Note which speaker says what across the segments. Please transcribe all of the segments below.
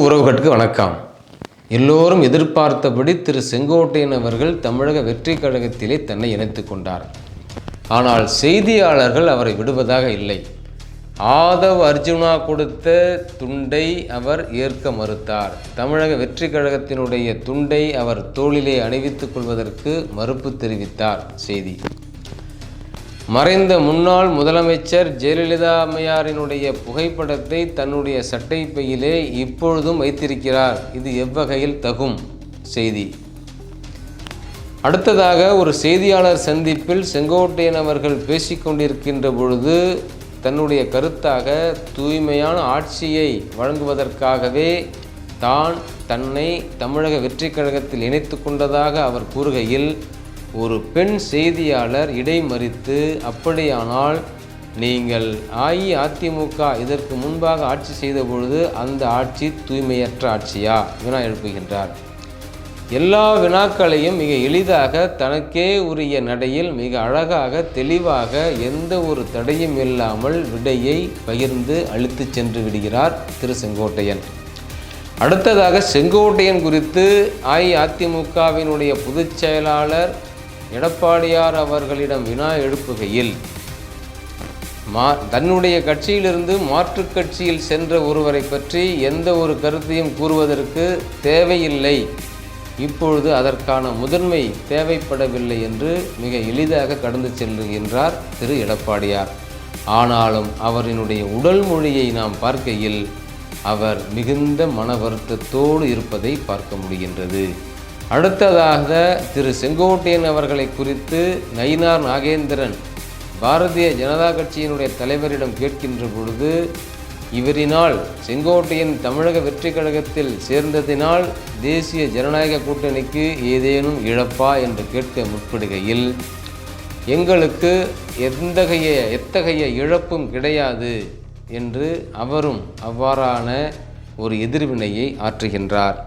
Speaker 1: உறவுகளுக்கு வணக்கம் எல்லோரும் எதிர்பார்த்தபடி திரு செங்கோட்டையன் அவர்கள் தமிழக வெற்றி கழகத்திலே தன்னை இணைத்து கொண்டார் ஆனால் செய்தியாளர்கள் அவரை விடுவதாக இல்லை ஆதவ் அர்ஜுனா கொடுத்த துண்டை அவர் ஏற்க மறுத்தார் தமிழக வெற்றி கழகத்தினுடைய துண்டை அவர் தோளிலே அணிவித்துக் கொள்வதற்கு மறுப்பு தெரிவித்தார் செய்தி மறைந்த முன்னாள் முதலமைச்சர் ஜெயலலிதா அம்மையாரினுடைய புகைப்படத்தை தன்னுடைய சட்டை பையிலே இப்பொழுதும் வைத்திருக்கிறார் இது எவ்வகையில் தகும் செய்தி அடுத்ததாக ஒரு செய்தியாளர் சந்திப்பில் செங்கோட்டையன் அவர்கள் பேசிக்கொண்டிருக்கின்ற பொழுது தன்னுடைய கருத்தாக தூய்மையான ஆட்சியை வழங்குவதற்காகவே தான் தன்னை தமிழக வெற்றிக் கழகத்தில் இணைத்து கொண்டதாக அவர் கூறுகையில் ஒரு பெண் செய்தியாளர் இடைமறித்து அப்படியானால் நீங்கள் அஇஅதிமுக இதற்கு முன்பாக ஆட்சி செய்த பொழுது அந்த ஆட்சி தூய்மையற்ற ஆட்சியா வினா எழுப்புகின்றார் எல்லா வினாக்களையும் மிக எளிதாக தனக்கே உரிய நடையில் மிக அழகாக தெளிவாக எந்த ஒரு தடையும் இல்லாமல் விடையை பகிர்ந்து அழித்து சென்று விடுகிறார் திரு செங்கோட்டையன் அடுத்ததாக செங்கோட்டையன் குறித்து அஇஅதிமுகவினுடைய பொதுச் செயலாளர் எடப்பாடியார் அவர்களிடம் வினா எழுப்புகையில் மா தன்னுடைய கட்சியிலிருந்து மாற்றுக் கட்சியில் சென்ற ஒருவரை பற்றி எந்த ஒரு கருத்தையும் கூறுவதற்கு தேவையில்லை இப்பொழுது அதற்கான முதன்மை தேவைப்படவில்லை என்று மிக எளிதாக கடந்து செல்லுகின்றார் திரு எடப்பாடியார் ஆனாலும் அவரினுடைய உடல் மொழியை நாம் பார்க்கையில் அவர் மிகுந்த மன வருத்தத்தோடு இருப்பதை பார்க்க முடிகின்றது அடுத்ததாக திரு செங்கோட்டையன் அவர்களை குறித்து நயினார் நாகேந்திரன் பாரதிய ஜனதா கட்சியினுடைய தலைவரிடம் கேட்கின்ற பொழுது இவரினால் செங்கோட்டையன் தமிழக வெற்றி கழகத்தில் சேர்ந்ததினால் தேசிய ஜனநாயக கூட்டணிக்கு ஏதேனும் இழப்பா என்று கேட்க முற்படுகையில் எங்களுக்கு எந்தகைய எத்தகைய இழப்பும் கிடையாது என்று அவரும் அவ்வாறான ஒரு எதிர்வினையை ஆற்றுகின்றார்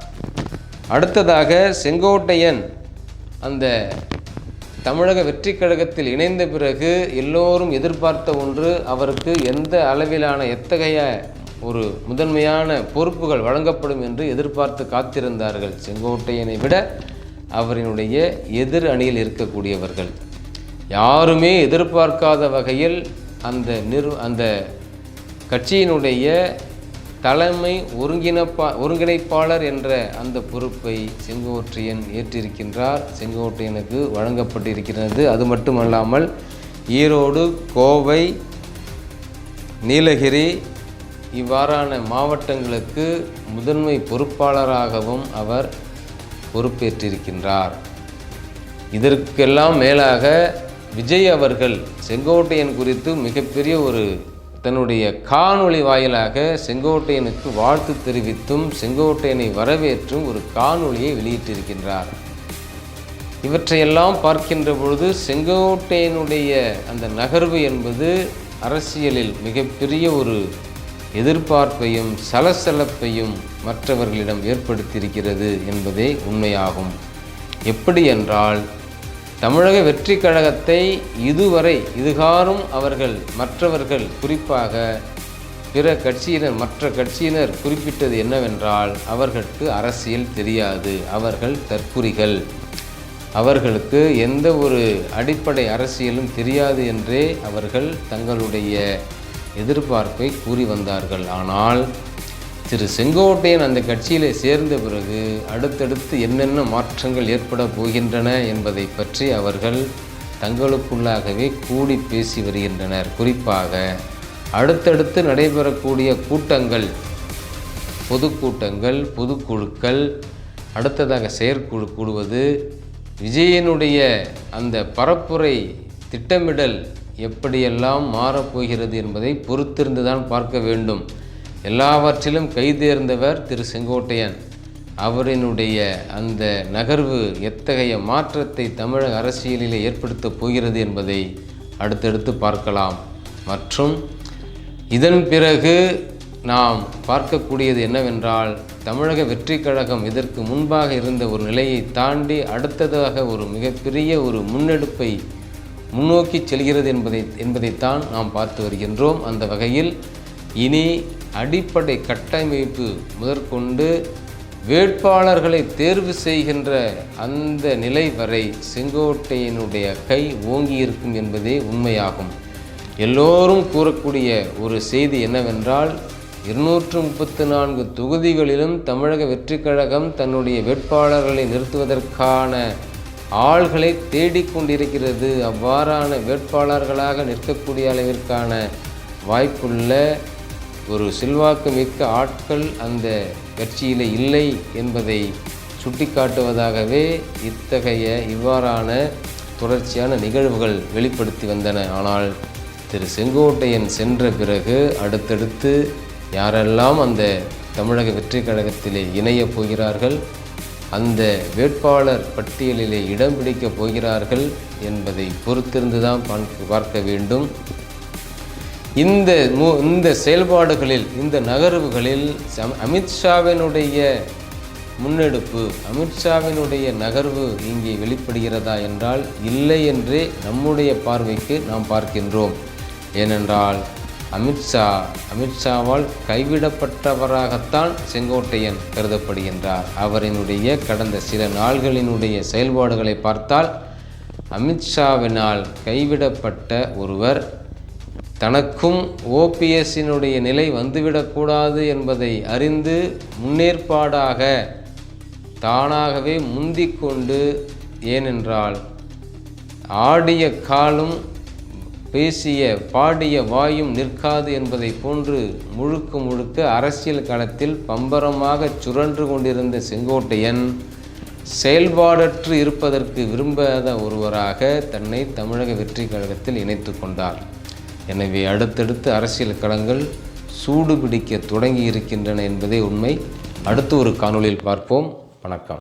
Speaker 1: அடுத்ததாக செங்கோட்டையன் அந்த தமிழக வெற்றி கழகத்தில் இணைந்த பிறகு எல்லோரும் எதிர்பார்த்த ஒன்று அவருக்கு எந்த அளவிலான எத்தகைய ஒரு முதன்மையான பொறுப்புகள் வழங்கப்படும் என்று எதிர்பார்த்து காத்திருந்தார்கள் செங்கோட்டையனை விட அவரினுடைய எதிர் அணியில் இருக்கக்கூடியவர்கள் யாருமே எதிர்பார்க்காத வகையில் அந்த நிறு அந்த கட்சியினுடைய தலைமை ஒருங்கிணைப்பா ஒருங்கிணைப்பாளர் என்ற அந்த பொறுப்பை செங்கோட்டையன் ஏற்றிருக்கின்றார் செங்கோட்டையனுக்கு வழங்கப்பட்டிருக்கிறது அது மட்டுமல்லாமல் ஈரோடு கோவை நீலகிரி இவ்வாறான மாவட்டங்களுக்கு முதன்மை பொறுப்பாளராகவும் அவர் பொறுப்பேற்றிருக்கின்றார் இதற்கெல்லாம் மேலாக விஜய் அவர்கள் செங்கோட்டையன் குறித்து மிகப்பெரிய ஒரு தன்னுடைய காணொளி வாயிலாக செங்கோட்டையனுக்கு வாழ்த்து தெரிவித்தும் செங்கோட்டையனை வரவேற்றும் ஒரு காணொளியை வெளியிட்டிருக்கின்றார் இவற்றையெல்லாம் பார்க்கின்ற பொழுது செங்கோட்டையனுடைய அந்த நகர்வு என்பது அரசியலில் மிகப்பெரிய ஒரு எதிர்பார்ப்பையும் சலசலப்பையும் மற்றவர்களிடம் ஏற்படுத்தியிருக்கிறது என்பதே உண்மையாகும் எப்படி என்றால் தமிழக வெற்றி கழகத்தை இதுவரை இதுகாரும் அவர்கள் மற்றவர்கள் குறிப்பாக பிற கட்சியினர் மற்ற கட்சியினர் குறிப்பிட்டது என்னவென்றால் அவர்களுக்கு அரசியல் தெரியாது அவர்கள் தற்குறிகள் அவர்களுக்கு எந்த ஒரு அடிப்படை அரசியலும் தெரியாது என்றே அவர்கள் தங்களுடைய எதிர்பார்ப்பை கூறி வந்தார்கள் ஆனால் திரு செங்கோட்டையன் அந்த கட்சியிலே சேர்ந்த பிறகு அடுத்தடுத்து என்னென்ன மாற்றங்கள் ஏற்பட போகின்றன என்பதை பற்றி அவர்கள் தங்களுக்குள்ளாகவே கூடி பேசி வருகின்றனர் குறிப்பாக அடுத்தடுத்து நடைபெறக்கூடிய கூட்டங்கள் பொதுக்கூட்டங்கள் பொதுக்குழுக்கள் அடுத்ததாக செயற்குழு கூடுவது விஜயனுடைய அந்த பரப்புரை திட்டமிடல் எப்படியெல்லாம் மாறப்போகிறது என்பதை பொறுத்திருந்துதான் பார்க்க வேண்டும் எல்லாவற்றிலும் கைதேர்ந்தவர் திரு செங்கோட்டையன் அவரினுடைய அந்த நகர்வு எத்தகைய மாற்றத்தை தமிழக அரசியலிலே ஏற்படுத்தப் போகிறது என்பதை அடுத்தடுத்து பார்க்கலாம் மற்றும் இதன் பிறகு நாம் பார்க்கக்கூடியது என்னவென்றால் தமிழக வெற்றி கழகம் இதற்கு முன்பாக இருந்த ஒரு நிலையை தாண்டி அடுத்ததாக ஒரு மிகப்பெரிய ஒரு முன்னெடுப்பை முன்னோக்கி செல்கிறது என்பதை என்பதைத்தான் நாம் பார்த்து வருகின்றோம் அந்த வகையில் இனி அடிப்படை கட்டமைப்பு முதற்கொண்டு வேட்பாளர்களை தேர்வு செய்கின்ற அந்த நிலை வரை செங்கோட்டையினுடைய கை ஓங்கியிருக்கும் என்பதே உண்மையாகும் எல்லோரும் கூறக்கூடிய ஒரு செய்தி என்னவென்றால் இருநூற்று முப்பத்து நான்கு தொகுதிகளிலும் தமிழக வெற்றி கழகம் தன்னுடைய வேட்பாளர்களை நிறுத்துவதற்கான ஆள்களை தேடிக்கொண்டிருக்கிறது அவ்வாறான வேட்பாளர்களாக நிற்கக்கூடிய அளவிற்கான வாய்ப்புள்ள ஒரு செல்வாக்கு மிக்க ஆட்கள் அந்த கட்சியில் இல்லை என்பதை சுட்டிக்காட்டுவதாகவே இத்தகைய இவ்வாறான தொடர்ச்சியான நிகழ்வுகள் வெளிப்படுத்தி வந்தன ஆனால் திரு செங்கோட்டையன் சென்ற பிறகு அடுத்தடுத்து யாரெல்லாம் அந்த தமிழக வெற்றி கழகத்திலே இணையப் போகிறார்கள் அந்த வேட்பாளர் பட்டியலிலே இடம் பிடிக்கப் போகிறார்கள் என்பதை பொறுத்திருந்துதான் பார்க்க வேண்டும் இந்த மு இந்த செயல்பாடுகளில் இந்த நகர்வுகளில் அமித்ஷாவினுடைய முன்னெடுப்பு அமித்ஷாவினுடைய நகர்வு இங்கே வெளிப்படுகிறதா என்றால் இல்லை என்றே நம்முடைய பார்வைக்கு நாம் பார்க்கின்றோம் ஏனென்றால் அமித்ஷா அமித்ஷாவால் கைவிடப்பட்டவராகத்தான் செங்கோட்டையன் கருதப்படுகின்றார் அவரினுடைய கடந்த சில நாள்களினுடைய செயல்பாடுகளை பார்த்தால் அமித்ஷாவினால் கைவிடப்பட்ட ஒருவர் தனக்கும் ஓபிஎஸ்ஸினுடைய நிலை வந்துவிடக்கூடாது என்பதை அறிந்து முன்னேற்பாடாக தானாகவே முந்திக்கொண்டு ஏனென்றால் ஆடிய காலும் பேசிய பாடிய வாயும் நிற்காது என்பதை போன்று முழுக்க முழுக்க அரசியல் களத்தில் பம்பரமாக சுரன்று கொண்டிருந்த செங்கோட்டையன் செயல்பாடற்று இருப்பதற்கு விரும்பாத ஒருவராக தன்னை தமிழக வெற்றி கழகத்தில் இணைத்து கொண்டார் எனவே அடுத்தடுத்து அரசியல் களங்கள் சூடுபிடிக்க தொடங்கி இருக்கின்றன என்பதே உண்மை அடுத்து ஒரு காணொளியில் பார்ப்போம் வணக்கம்